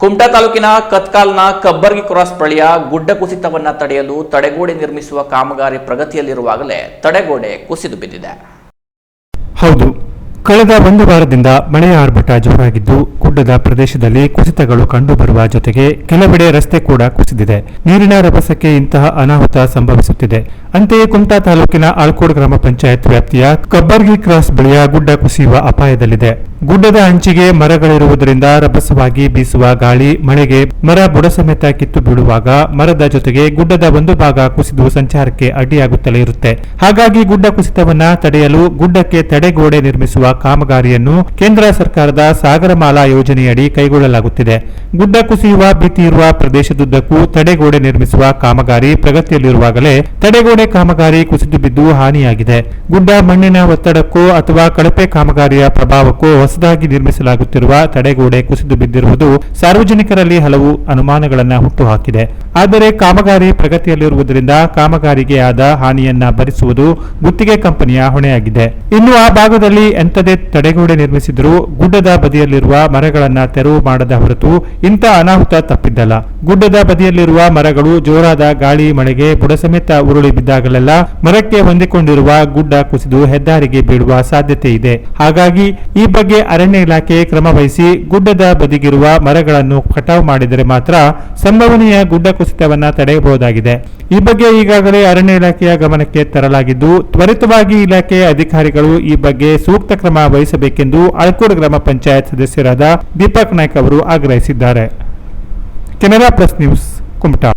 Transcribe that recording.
ಕುಮಟಾ ತಾಲೂಕಿನ ಕತ್ಕಾಲ್ನ ಕಬ್ಬರ್ಗಿ ಕ್ರಾಸ್ ಬಳಿಯ ಗುಡ್ಡ ಕುಸಿತವನ್ನ ತಡೆಯಲು ತಡೆಗೋಡೆ ನಿರ್ಮಿಸುವ ಕಾಮಗಾರಿ ಪ್ರಗತಿಯಲ್ಲಿರುವಾಗಲೇ ತಡೆಗೋಡೆ ಕುಸಿದು ಬಿದ್ದಿದೆ. ಹೌದು. ಕಳೆದ ಒಂದು ವಾರದಿಂದ ಮಳೆಯ ಆರ್ಭಟ ಜೋರಾಗಿದ್ದು, ಗುಡ್ಡದ ಪ್ರದೇಶದಲ್ಲಿ ಕುಸಿತಗಳು ಕಂಡುಬರುವ ಜೊತೆಗೆ ಕೆಲವೆಡೆ ರಸ್ತೆ ಕೂಡ ಕುಸಿದಿದೆ. ನೀರಿನ ರಭಸಕ್ಕೆ ಇಂತಹ ಅನಾಹುತ ಸಂಭವಿಸುತ್ತಿದೆ. ಅಂತೆಯೇ ಕುಮಟಾ ತಾಲೂಕಿನ ಆಳ್ಕೋಡ್ ಗ್ರಾಮ ಪಂಚಾಯತ್ ವ್ಯಾಪ್ತಿಯ ಕಬ್ಬರ್ಗಿ ಕ್ರಾಸ್ ಬಳಿಯ ಗುಡ್ಡ ಕುಸಿಯುವ ಅಪಾಯದಲ್ಲಿದೆ. ಗುಡ್ಡದ ಅಂಚಿಗೆ ಮರಗಳಿರುವುದರಿಂದ ರಭಸವಾಗಿ ಬೀಸುವ ಗಾಳಿ, ಮಳೆಗೆ ಮರ ಬುಡ ಸಮೇತ ಕಿತ್ತು ಬೀಳುವಾಗ ಮರದ ಜೊತೆಗೆ ಗುಡ್ಡದ ಒಂದು ಭಾಗ ಕುಸಿದು ಸಂಚಾರಕ್ಕೆ ಅಡ್ಡಿಯಾಗುತ್ತಲೇ ಇರುತ್ತೆ. ಹಾಗಾಗಿ ಗುಡ್ಡ ಕುಸಿತವನ್ನ ತಡೆಯಲು ಗುಡ್ಡಕ್ಕೆ ತಡೆಗೋಡೆ ನಿರ್ಮಿಸುವ ಕಾಮಗಾರಿಯನ್ನು ಕೇಂದ್ರ ಸರ್ಕಾರದ ಸಾಗರಮಾಲಾ ಯೋಜನೆಯಡಿ ಕೈಗೊಳ್ಳಲಾಗುತ್ತಿದೆ. ಗುಡ್ಡ ಕುಸಿಯುವ, ಭೀತಿ ಇರುವ ಪ್ರದೇಶದುದ್ದಕ್ಕೂ ತಡೆಗೋಡೆ ನಿರ್ಮಿಸುವ ಕಾಮಗಾರಿ ಪ್ರಗತಿಯಲ್ಲಿರುವಾಗಲೇ ತಡೆಗೋಡೆ ಕಾಮಗಾರಿ ಕುಸಿದು ಬಿದ್ದು ಹಾನಿಯಾಗಿದೆ. ಗುಡ್ಡ ಮಣ್ಣಿನ ಒತ್ತಡಕ್ಕೂ ಅಥವಾ ಕಳಪೆ ಕಾಮಗಾರಿಯ ಪ್ರಭಾವಕ್ಕೂ ಹೊಸದಾಗಿ ನಿರ್ಮಿಸಲಾಗುತ್ತಿರುವ ತಡೆಗೋಡೆ ಕುಸಿದು ಬಿದ್ದಿರುವುದು ಸಾರ್ವಜನಿಕರಲ್ಲಿ ಹಲವು ಅನುಮಾನಗಳನ್ನು ಹುಟ್ಟುಹಾಕಿದೆ. ಆದರೆ ಕಾಮಗಾರಿ ಪ್ರಗತಿಯಲ್ಲಿರುವುದರಿಂದ ಕಾಮಗಾರಿಗೆ ಆದ ಹಾನಿಯನ್ನ ಭರಿಸುವುದು ಗುತ್ತಿಗೆ ಕಂಪನಿಯ ಹೊಣೆಯಾಗಿದೆ. ಇನ್ನು ಆ ಭಾಗದಲ್ಲಿ ಎಂಥದೇ ತಡೆಗೋಡೆ ನಿರ್ಮಿಸಿದರೂ ಗುಡ್ಡದ ಬದಿಯಲ್ಲಿರುವ ಮರಗಳನ್ನು ತೆರವು ಮಾಡದ ಹೊರತು ಇಂಥ ಅನಾಹುತ ತಪ್ಪಿದ್ದಲ್ಲ. ಗುಡ್ಡದ ಬದಿಯಲ್ಲಿರುವ ಮರಗಳು ಜೋರಾದ ಗಾಳಿ, ಮಳೆಗೆ ಬುಡಸಮೇತ ಉರುಳಿ ಬಿದ್ದಾಗಲೆಲ್ಲ ಮರಕ್ಕೆ ಹೊಂದಿಕೊಂಡಿರುವ ಗುಡ್ಡ ಕುಸಿದು ಹೆದ್ದಾರಿಗೆ ಬೀಳುವ ಸಾಧ್ಯತೆ ಇದೆ. ಹಾಗಾಗಿ ಈ ಬಗ್ಗೆ ಅರಣ್ಯ ಇಲಾಖೆ ಕ್ರಮ ವಹಿಸಿ ಗುಡ್ಡದ ಬದಿಗಿರುವ ಮರಗಳನ್ನು ಕಟಾವು ಮಾಡಿದರೆ ಮಾತ್ರ ಸಂಭವನೀಯ ಗುಡ್ಡ ಕುಸಿತವನ್ನು ತಡೆಯಬಹುದಾಗಿದೆ. ಈ ಬಗ್ಗೆ ಈಗಾಗಲೇ ಅರಣ್ಯ ಇಲಾಖೆಯ ಗಮನಕ್ಕೆ ತರಲಾಗಿದ್ದು, ತ್ವರಿತವಾಗಿ ಇಲಾಖೆಯ ಅಧಿಕಾರಿಗಳು ಈ ಬಗ್ಗೆ ಸೂಕ್ತ ಕ್ರಮ ವಹಿಸಬೇಕೆಂದು ಅಳ್ಕೂರು ಗ್ರಾಮ ಪಂಚಾಯತ್ ಸದಸ್ಯರಾದ ದೀಪಕ್ ನಾಯ್ಕ ಅವರು ಆಗ್ರಹಿಸಿದ್ದಾರೆ. Canara plus news, Kumta.